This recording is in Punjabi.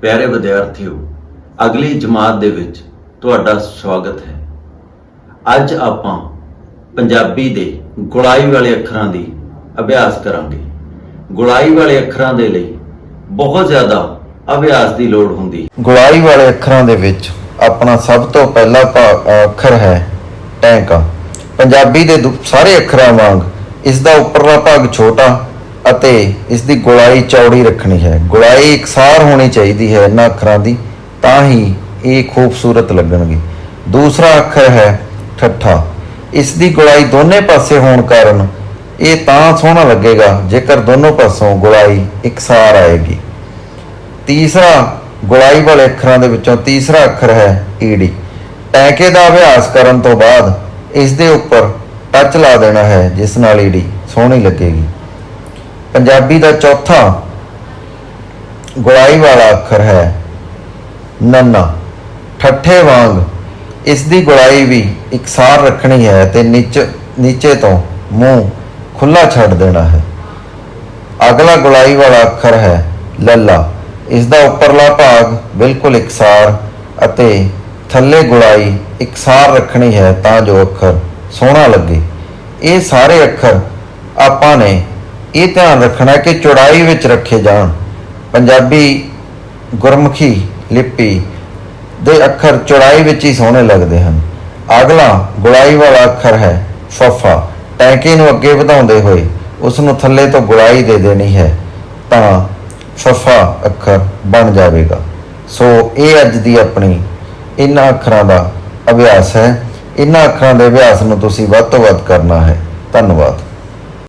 ਪਿਆਰੇ ਵਿਦਿਆਰਥੀਓ, ਅਗਲੀ ਜਮਾਤ ਦੇ ਵਿੱਚ ਤੁਹਾਡਾ ਸਵਾਗਤ ਹੈ। ਅੱਜ ਆਪਾਂ ਪੰਜਾਬੀ ਦੇ ਗੁਲਾਈ ਵਾਲੇ ਅੱਖਰਾਂ ਦੀ ਅਭਿਆਸ ਕਰਾਂਗੇ। ਗੁਲਾਈ ਵਾਲੇ ਅੱਖਰਾਂ ਦੇ ਲਈ ਬਹੁਤ ਜ਼ਿਆਦਾ ਅਭਿਆਸ ਦੀ ਲੋੜ ਹੁੰਦੀ ਗੁਲਾਈ ਵਾਲੇ ਅੱਖਰਾਂ ਦੇ ਵਿੱਚ ਆਪਣਾ ਸਭ ਤੋਂ ਪਹਿਲਾ ਭਾ- ਅੱਖਰ ਹੈ ਟੈਂਕਾ। ਪੰਜਾਬੀ ਦੇ ਦੂ- ਸਾਰੇ ਅੱਖਰਾਂ ਵਾਂਗ ਇਸ ਦਾ ਉੱਪਰਲਾ ਭਾਗ ਛੋਟਾ ਅਤੇ ਇਸ ਦੀ ਗੁਲਾਈ ਚੌੜੀ ਰੱਖਣੀ ਹੈ। ਗੁਲਾਈ ਇਕਸਾਰ ਹੋਣੀ ਚਾਹੀਦੀ ਹੈ ਇਹਨਾਂ ਅੱਖਰਾਂ ਦੀ, ਤਾਂ ਹੀ ਇਹ ਖੂਬਸੂਰਤ ਲੱਗਣਗੇ। ਦੂਸਰਾ ਅੱਖਰ ਹੈ ਠੱਠਾ। ਇਸ ਦੀ ਗੁਲਾਈ ਦੋਨੇ ਪਾਸੇ ਹੋਣ ਕਾਰਨ ਇਹ ਤਾਂ ਸੋਹਣਾ ਲੱਗੇਗਾ ਜੇਕਰ ਦੋਨੋਂ ਪਾਸੋਂ ਗੁਲਾਈ ਇਕਸਾਰ ਆਏਗੀ। ਤੀਸਰਾ, ਗੁਲਾਈ ਵਾਲੇ ਅੱਖਰਾਂ ਦੇ ਵਿੱਚੋਂ ਤੀਸਰਾ ਅੱਖਰ ਹੈ ਈੜੀ। ਟੈਂਕੇ ਦਾ ਅਭਿਆਸ ਕਰਨ ਤੋਂ ਬਾਅਦ ਇਸ ਦੇ ਉੱਪਰ ਟੱਚ ਲਾ ਦੇਣਾ ਹੈ, ਜਿਸ ਨਾਲ ਈੜੀ ਸੋਹਣੀ ਲੱਗੇਗੀ। ਪੰਜਾਬੀ ਦਾ ਚੌਥਾ ਗੁਲਾਈ ਵਾਲਾ ਅੱਖਰ ਹੈ। ਨੰਨਾ। ਠੱਠੇ ਵਾਂਗ ਇਸ ਦੀ ਗੁਲਾਈ ਵੀ ਇਕਸਾਰ ਰੱਖਣੀ ਹੈ ਤੇ ਨੀਚੇ ਨੀਚੇ ਤੋਂ ਮੂੰਹ ਖੁੱਲਾ ਛੱਡ ਦੇਣਾ ਹੈ। ਅਗਲਾ ਗੁਲਾਈ ਵਾਲਾ ਅੱਖਰ ਹੈ ਲੱਲਾ। ਇਸ ਦਾ ਉੱਪਰਲਾ ਭਾਗ ਬਿਲਕੁਲ ਇਕਸਾਰ ਅਤੇ ਥੱਲੇ ਗੁਲਾਈ ਇਕਸਾਰ ਰੱਖਣੀ ਹੈ ਤਾਂ ਜੋ ਅੱਖਰ ਸੋਹਣਾ ਲੱਗੇ। ਇਹ ਸਾਰੇ ਅੱਖਰ ਆਪਾਂ ਨੇ ਇਹ ਧਿਆਨ ਰੱਖਣਾ ਕਿ ਚੌੜਾਈ ਵਿੱਚ ਰੱਖੇ ਜਾਣ। ਪੰਜਾਬੀ ਗੁਰਮੁਖੀ ਲਿਪੀ ਦੇ ਅੱਖਰ ਚੌੜਾਈ ਵਿੱਚ ਹੀ ਸੋਹਣੇ ਲੱਗਦੇ ਹਨ। ਅਗਲਾ ਗੁਲਾਈ ਵਾਲਾ ਅੱਖਰ ਹੈ, ਫਫਾ। ਟੈਂਕੇ ਨੂੰ ਅੱਗੇ ਵਧਾਉਂਦੇ ਹੋਏ ਉਸ ਨੂੰ ਥੱਲੇ ਤੋਂ ਗੁਲਾਈ ਦੇ ਦੇਣੀ ਹੈ, ਤਾਂ ਫਫਾ ਅੱਖਰ ਬਣ ਜਾਵੇਗਾ। ਸੋ ਇਹ ਅੱਜ ਦੀ ਆਪਣੀ ਇਹਨਾਂ ਅੱਖਰਾਂ ਦਾ ਅਭਿਆਸ ਹੈ। ਇਹਨਾਂ ਅੱਖਰਾਂ ਦੇ ਅਭਿਆਸ ਨੂੰ ਤੁਸੀਂ ਵੱਧ ਤੋਂ ਵੱਧ ਕਰਨਾ ਹੈ। ਧੰਨਵਾਦ।